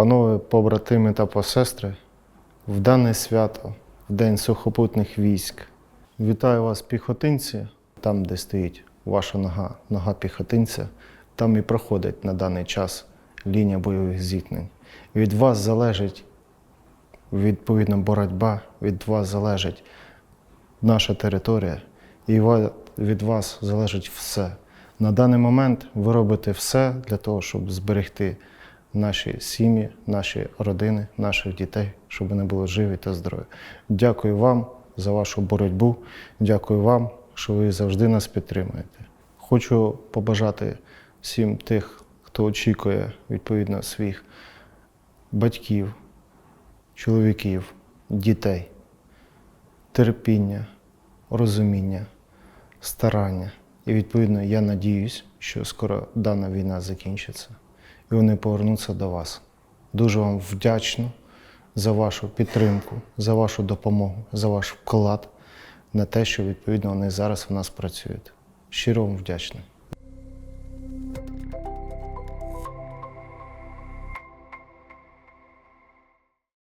Панове побратими та посестри, в дане свято, в День сухопутних військ, вітаю вас, піхотинці, там, де стоїть ваша нога, нога піхотинця, там і проходить на даний час лінія бойових зіткнень. Від вас залежить відповідно боротьба, від вас залежить наша територія, і від вас залежить все. На даний момент ви робите все для того, щоб зберегти наші сім'ї, наші родини, наших дітей, щоб вони були живі та здорові. Дякую вам за вашу боротьбу. Дякую вам, що ви завжди нас підтримуєте. Хочу побажати всім тих, хто очікує відповідно своїх батьків, чоловіків, дітей, терпіння, розуміння, старання. І відповідно я надіюсь, що скоро дана війна закінчиться і вони повернуться до вас. Дуже вам вдячно за вашу підтримку, за вашу допомогу, за ваш вклад на те, що відповідно вони зараз в нас працюють. Щиро вам вдячний.